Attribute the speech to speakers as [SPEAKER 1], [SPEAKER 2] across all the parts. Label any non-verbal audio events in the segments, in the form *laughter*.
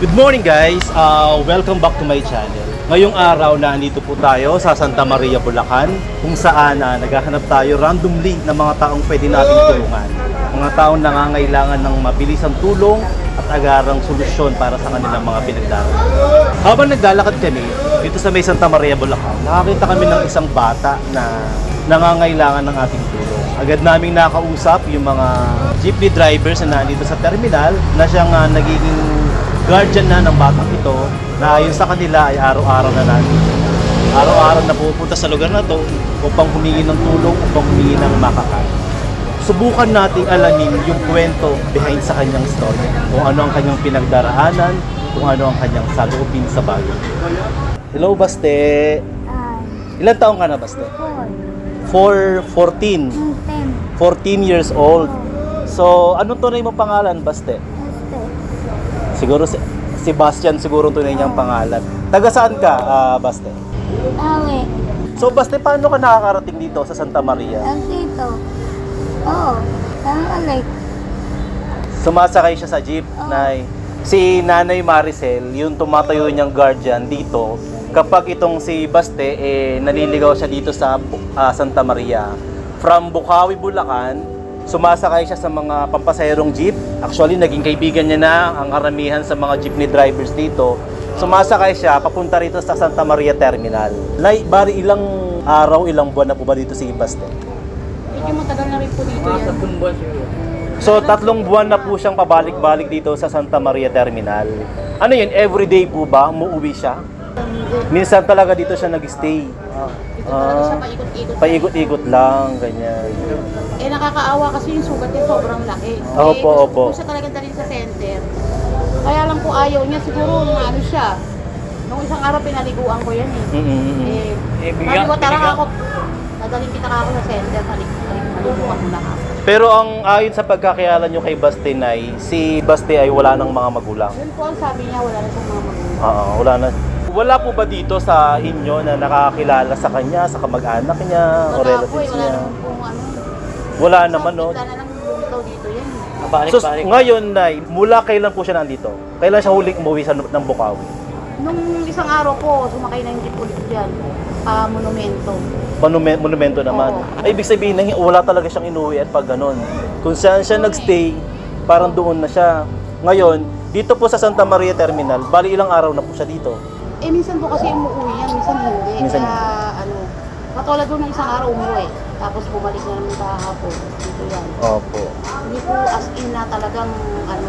[SPEAKER 1] Good morning guys! Uh, welcome back to my channel. Ngayong araw na andito po tayo sa Santa Maria, Bulacan kung saan na naghahanap tayo randomly ng mga taong pwede nating tulungan. Mga taong nangangailangan ng mabilisang tulong at agarang solusyon para sa kanilang mga pinagdaraanan. Habang naglalakad kami dito sa may Santa Maria, Bulacan, nakakita kami ng isang bata na nangangailangan ng ating tulong. Agad naming nakausap yung mga jeepney drivers na nandito sa terminal na siyang ah, nagiging guardian na ng batang ito na ayon sa kanila ay araw-araw na natin. Araw-araw na pupunta sa lugar na to upang humingi ng tulong, upang humingi ng makakain. Subukan nating alamin yung kwento behind sa kanyang story. Kung ano ang kanyang pinagdaraanan, kung ano ang kanyang saloobin sa bagay. Hello, Baste. Ilan taong ka na, Baste?
[SPEAKER 2] four,
[SPEAKER 1] 4, 14.
[SPEAKER 2] yung ten,
[SPEAKER 1] 14 years old. So, anong tunay mo pangalan, Baste? Siguro si Sebastian siguro tunay niyang pangalan. Taga saan ka, ah, Baste?
[SPEAKER 2] awe,
[SPEAKER 1] So, Baste, paano ka nakakarating dito sa Santa Maria?
[SPEAKER 2] ang dito. Oo, ang alay.
[SPEAKER 1] Sumasakay siya sa jeep, Nay. Si Nanay Maricel, yung tumatayo niyang guardian dito, kapag itong si Baste, eh, naliligaw siya dito sa ah, Santa Maria. From Bukawi, Bulacan, sumasakay siya sa mga pampasayrong jeep. Actually, naging kaibigan niya na ang karamihan sa mga jeepney drivers dito. Sumasakay siya papunta rito sa Santa Maria Terminal. Nay, bari ilang araw, ilang buwan na po ba dito si Baste?
[SPEAKER 3] Medyo matagal na rin po dito yan.
[SPEAKER 1] So, tatlong buwan na po siyang pabalik-balik dito sa Santa Maria Terminal. Ano yun, everyday po ba? Umuwi siya? Minsan talaga dito siya nag-stay.
[SPEAKER 3] Dito talaga siya
[SPEAKER 1] Ah,
[SPEAKER 3] paikot-ikot.
[SPEAKER 1] paikot-ikot lang, ganyan.
[SPEAKER 3] Eh nakakaawa kasi yung sugat niya sobrang laki.
[SPEAKER 1] Opo,
[SPEAKER 3] eh,
[SPEAKER 1] opo.
[SPEAKER 3] Kung siya talaga dalhin sa center. Kaya lang po ayaw niya siguro na ano siya. Nung isang araw pinaliguan ko yan eh.
[SPEAKER 1] Mm-mm.
[SPEAKER 3] Eh,
[SPEAKER 4] Eh,
[SPEAKER 3] sabi
[SPEAKER 4] bigyan-
[SPEAKER 3] ko tara
[SPEAKER 4] bigyan-
[SPEAKER 3] ako. Dadalhin kita ka ako sa center. Maliguan mo na ako.
[SPEAKER 1] Pero ang ayon sa pagkakilala nyo kay Baste Nay, si Baste ay wala ng mga magulang.
[SPEAKER 3] Yun po ang sabi niya, wala na siyang mga magulang.
[SPEAKER 1] Oo, wala na. Wala po ba dito sa inyo na nakakilala sa kanya, sa kamag-anak niya, o
[SPEAKER 3] Wala po eh,
[SPEAKER 1] relatives
[SPEAKER 3] wala
[SPEAKER 1] niya?
[SPEAKER 3] naman po ano.
[SPEAKER 1] Wala naman, no?
[SPEAKER 3] Wala na lang bumitaw dito yan. eh.
[SPEAKER 4] Balik,
[SPEAKER 1] So,
[SPEAKER 4] balik.
[SPEAKER 1] ngayon, Nay, mula kailan po siya nandito? Kailan siya huling umuwi sa ng Bukawi?
[SPEAKER 3] Nung isang araw po, sumakay na yung jeep ulit dyan. Ah, monumento.
[SPEAKER 1] Monumen, monumento naman.
[SPEAKER 3] Oo.
[SPEAKER 1] Ay, ibig sabihin, na wala talaga siyang inuwi at pag ganun. Kung saan siya nagstay, parang doon na siya. Ngayon, dito po sa Santa Maria Terminal, bali ilang araw na po siya dito.
[SPEAKER 3] Eh, minsan po kasi umuwi yan, minsan hindi.
[SPEAKER 1] Minsan
[SPEAKER 3] Kaya, ano, katulad doon ng isang araw umuwi. Tapos bumalik na naman kahapon. Dito yan.
[SPEAKER 1] Opo.
[SPEAKER 3] Hindi po as in na talagang, ano,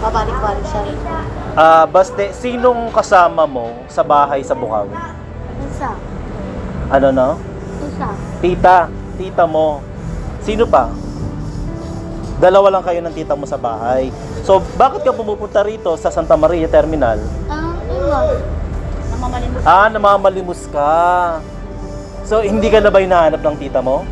[SPEAKER 3] babalik-balik siya rito.
[SPEAKER 1] Ah, Baste, sinong kasama mo sa bahay sa Bukawi?
[SPEAKER 2] Isa,
[SPEAKER 1] Ano no?
[SPEAKER 2] isa,
[SPEAKER 1] Tita, tita mo. Sino pa? Dalawa lang kayo ng tita mo sa bahay. So, bakit ka pumupunta rito sa Santa Maria Terminal?
[SPEAKER 2] ang iwan,
[SPEAKER 3] Namamalimos.
[SPEAKER 1] Ah, namamalimos ka. So, hindi ka na ba hinahanap ng tita mo?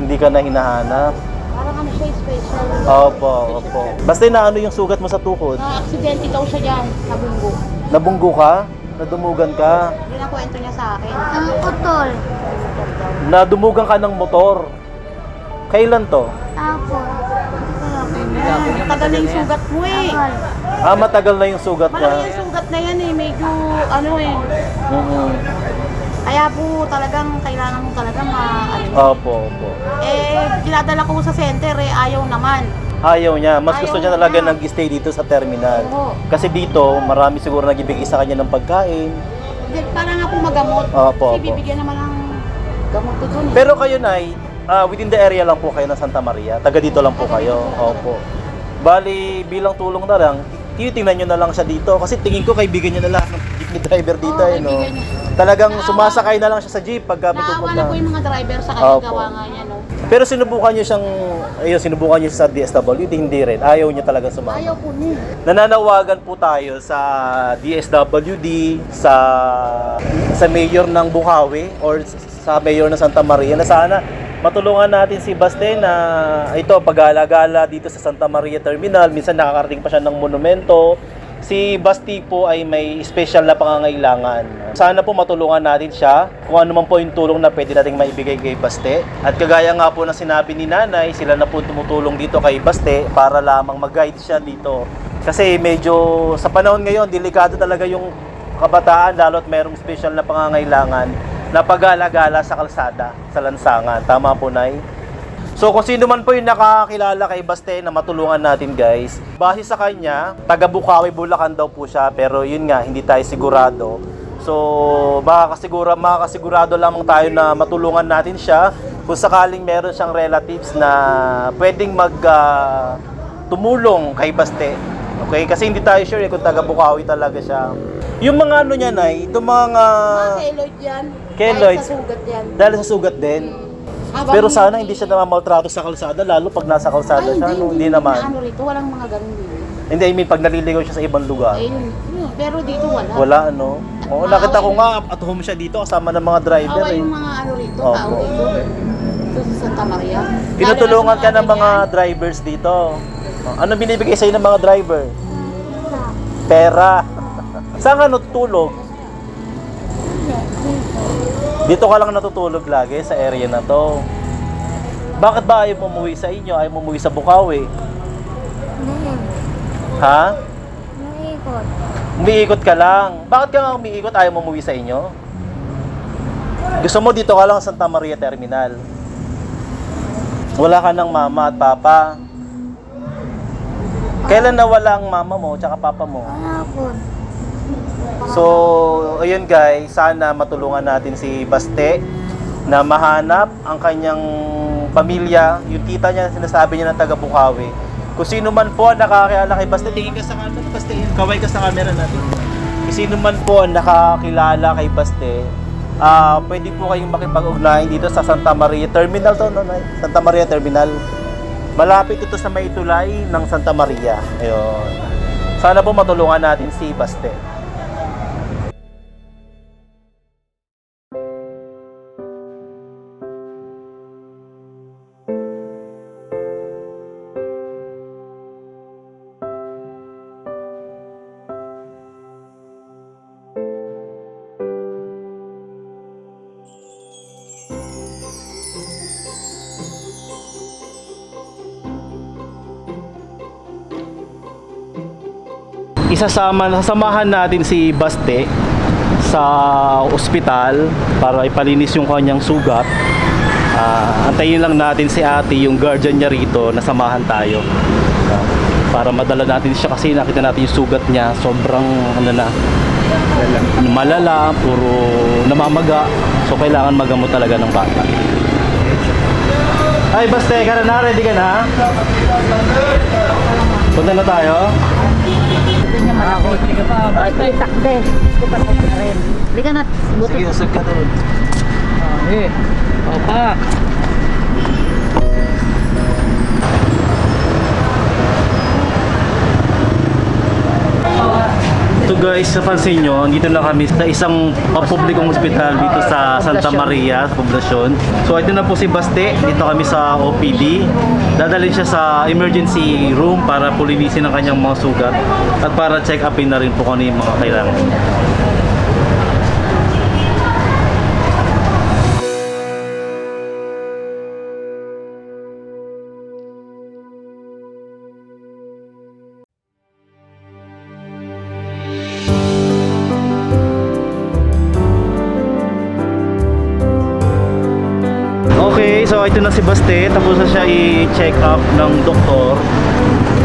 [SPEAKER 1] Hindi ka na hinahanap?
[SPEAKER 3] Parang ano siya, special.
[SPEAKER 1] Opo, opo. Basta na ano yung sugat mo sa tukod?
[SPEAKER 3] Na-aksidente daw siya dyan, sa bunggo.
[SPEAKER 1] Nabunggo ka? Nadumugan ka?
[SPEAKER 3] Yun ang kwento niya sa akin.
[SPEAKER 2] ang putol,
[SPEAKER 1] Nadumugan ka ng motor? Kailan to?
[SPEAKER 3] Ah, Tagal na yung sugat mo eh.
[SPEAKER 1] Ah, matagal na yung sugat
[SPEAKER 3] Malaki
[SPEAKER 1] niya.
[SPEAKER 3] yung sugat na yan eh, medyo ano eh.
[SPEAKER 1] Mhm.
[SPEAKER 3] Kaya po talagang kailangan mo talaga ma ano.
[SPEAKER 1] Opo, opo.
[SPEAKER 3] Eh, dinadala ko sa center eh, ayaw naman.
[SPEAKER 1] Ayaw niya. Mas gusto
[SPEAKER 3] Ayaw
[SPEAKER 1] niya talaga
[SPEAKER 3] niya.
[SPEAKER 1] nag-stay dito sa terminal.
[SPEAKER 3] Oo.
[SPEAKER 1] Kasi dito, marami siguro nagbibigay sa kanya ng pagkain.
[SPEAKER 3] Hindi, para nga po magamot.
[SPEAKER 1] Opo,
[SPEAKER 3] Kasi
[SPEAKER 1] opo.
[SPEAKER 3] bibigyan naman ng gamot ko dun eh.
[SPEAKER 1] Pero kayo, Nay, ah, within the area lang po kayo ng Santa Maria. Taga dito lang po kayo. Opo. Bali, bilang tulong na lang, tinitingnan nyo na lang siya dito. Kasi tingin ko kaibigan niya na lahat ng jeepney driver dito.
[SPEAKER 3] Oo,
[SPEAKER 1] eh, no? Talagang
[SPEAKER 3] Naawa.
[SPEAKER 1] sumasakay na lang siya sa jeep pag kami
[SPEAKER 3] Naawa
[SPEAKER 1] pupunta.
[SPEAKER 3] na po yung mga driver sa kanya,
[SPEAKER 1] Opo.
[SPEAKER 3] gawa nga niya, no?
[SPEAKER 1] Pero sinubukan niyo siyang, ayun, sinubukan niyo sa DSWD, hindi rin. Ayaw niya talaga sumama.
[SPEAKER 3] Ayaw po niya.
[SPEAKER 1] Nananawagan po tayo sa DSWD, sa sa mayor ng Bukawi or sa mayor ng Santa Maria na sana matulungan natin si Baste na ito pag-alagala dito sa Santa Maria Terminal. Minsan nakakarating pa siya ng monumento. Si Basti po ay may special na pangangailangan. Sana po matulungan natin siya kung ano man po yung tulong na pwede nating maibigay kay Baste. At kagaya nga po na sinabi ni Nanay, sila na po tumutulong dito kay Baste para lamang mag-guide siya dito Kasi medyo sa panahon ngayon, delikado talaga yung kabataan lalo't merong special na pangangailangan na pag-alagala sa kalsada, sa lansangan. Tama po, Nay? So kung sino man po yung nakakilala kay Baste na matulungan natin guys, base sa kanya, taga Bukawi, Bulacan daw po siya, pero yun nga, hindi tayo sigurado. So makakasigura, makakasigurado lamang tayo na matulungan natin siya kung sakaling meron siyang relatives na pwedeng mag ah, tumulong kay Baste. Okay? Kasi hindi tayo sure eh, kung taga Bukawi talaga siya. Yung mga ano niya, Nay, itong mga...
[SPEAKER 3] Mga keloid yan.
[SPEAKER 1] Keloid.
[SPEAKER 3] Dahil sa sugat yan.
[SPEAKER 1] Dahil sa sugat din.
[SPEAKER 3] Habang-
[SPEAKER 1] Pero sana hindi siya namamaltrato sa kalsada, lalo pag nasa kalsada
[SPEAKER 3] Ay,
[SPEAKER 1] siya, no? hindi
[SPEAKER 3] Na
[SPEAKER 1] naman.
[SPEAKER 3] ano rito, walang mga ganun dito.
[SPEAKER 1] Hindi, I mean, pag naliligaw siya sa ibang lugar.
[SPEAKER 3] Eh. Pero dito wala.
[SPEAKER 1] Wala, ano? Oo, nakita ko nga, at home siya dito, kasama ng mga driver,
[SPEAKER 3] Awa
[SPEAKER 1] eh.
[SPEAKER 3] yung mga ano rito,
[SPEAKER 1] Opo.
[SPEAKER 3] tao dito. Dito sa Santa Maria.
[SPEAKER 1] Tinutulungan ka ng mga drivers dito. Ano binibigay sa'yo ng mga driver? Pera. *laughs* Saan ka natutulog? Dito ka lang natutulog lagi sa area na to. Bakit ba ayaw umuwi sa inyo? Ayaw mo umuwi sa Bukawi? Ha?
[SPEAKER 2] naikot.
[SPEAKER 1] Umiikot ka lang. Bakit ka nga umiikot? Ayaw umuwi sa inyo? Gusto mo dito ka lang sa Santa Maria Terminal. Wala ka ng mama at papa. Kailan nawala ang mama mo tsaka papa mo?
[SPEAKER 2] Wala po.
[SPEAKER 1] So, ayun guys, sana matulungan natin si Baste na mahanap ang kanyang pamilya, yung tita niya, sinasabi niya ng taga Bukawi. Kung sino man po ang nakakilala kay Baste, tingin ka sa camera, Baste, kaway ka sa camera natin. Kung sino man po ang nakakilala kay Baste, ah pwede po kayong makipag-ugnayan dito sa Santa Maria Terminal to, no, Nay? Santa Maria Terminal. Malapit ito sa may tulay ng Santa Maria. Ayun. Sana po matulungan natin si Baste. Isasama sasamahan natin si Baste sa ospital para ipalinis yung kanyang sugat. Ah, antayin lang natin si ate, yung guardian niya rito, nasamahan tayo. Ah, para madala natin siya kasi nakita natin yung sugat niya, sobrang ano na, malala, puro namamaga. So kailangan magamot talaga ng bata. Ay, Baste, ka na? Ready ka na? Punta na tayo?
[SPEAKER 3] Ito yung takde. Ito pa na rin. Hindi ka na. Buti.
[SPEAKER 1] Sige, usag ka doon.
[SPEAKER 3] Eh. Opa.
[SPEAKER 1] Guys, napansin nyo, dito na kami sa isang pampublikong ospital dito sa Santa Maria, sa poblasyon. So ito na po si Baste, dito kami sa OPD. Dadalhin siya sa emergency room para pulinisin ang kanyang mga sugat at para check upin na rin po kung ano yung mga kailangan so ito na si Baste. Tapos na siya i-check up ng doktor.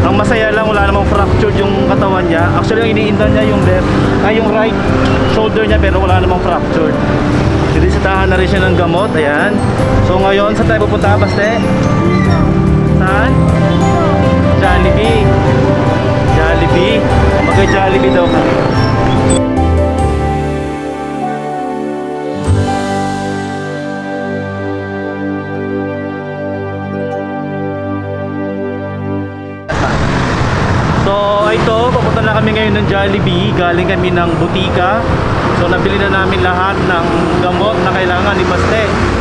[SPEAKER 1] Ang masaya lang, wala namang fractured yung katawan niya. Actually, ang iniinda niya yung left, ay yung right shoulder niya pero wala namang fractured. Sinisitahan na rin siya ng gamot. Ayan. So ngayon, saan tayo pupunta, Baste? Saan? Jollibee. Jollibee. Mag-Jollibee daw kami. Kami ngayon ng Jollibee. Galing kami ng butika. So nabili na namin lahat ng gamot na kailangan ni Baste.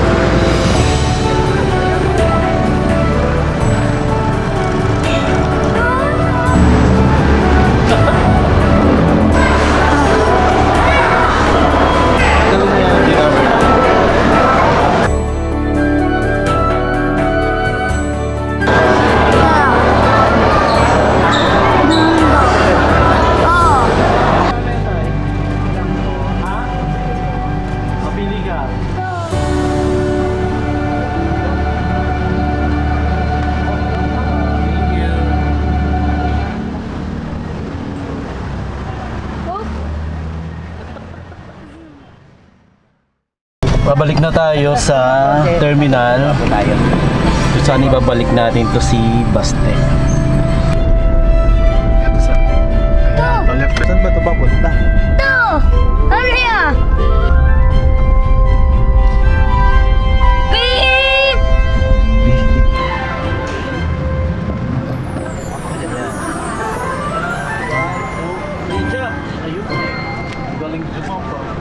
[SPEAKER 1] Pabalik na tayo sa terminal. Kung saan ibabalik natin to si Baste.
[SPEAKER 4] Saan ba ito papunta? Ito! Ano yan? Beep! Galing Jumong